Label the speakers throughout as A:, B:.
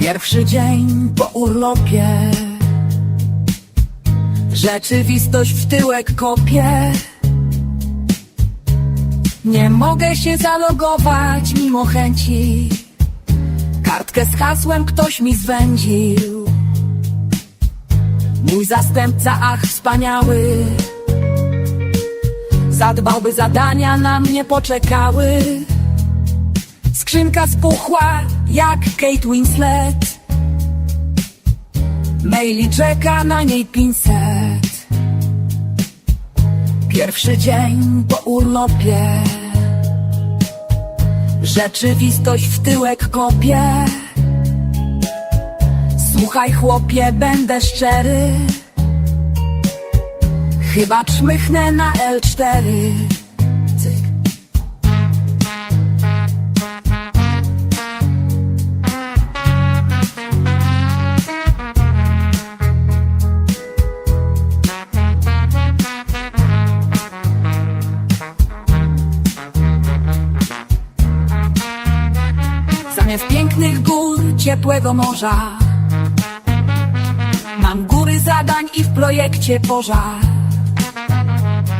A: Pierwszy dzień po urlopie. Rzeczywistość w tyłek kopie. Nie mogę się zalogować mimo chęci. Kartkę z hasłem ktoś mi zwędził. Mój zastępca, ach wspaniały. Zadbałby zadania na mnie poczekały. Skrzynka spuchła jak Kate Winslet. Maili czeka na niej pinset Pierwszy dzień po urlopie. Rzeczywistość w tyłek kopie. Słuchaj chłopie, będę szczery. Chyba czmychnę na L4 Zamiast pięknych gór, ciepłego morza. Mam góry zadań i w projekcie pożar.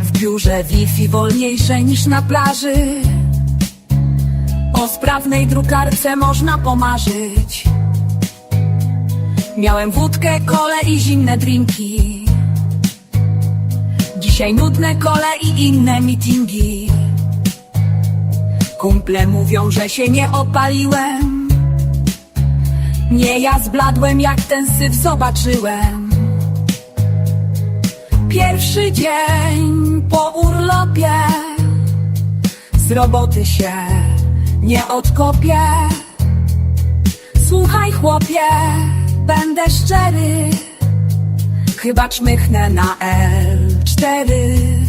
A: W biurze Wi-Fi wolniejsze niż na plaży. O sprawnej drukarce można pomarzyć. Miałem wódkę, kole i zimne drinki. Dzisiaj nudne kole i inne meetingi Kumple mówią, że się nie opaliłem. Nie ja zbladłem jak ten syf zobaczyłem. Pierwszy dzień po urlopie Z roboty się nie odkopię. Słuchaj chłopie, będę szczery. Chyba czmychnę na L4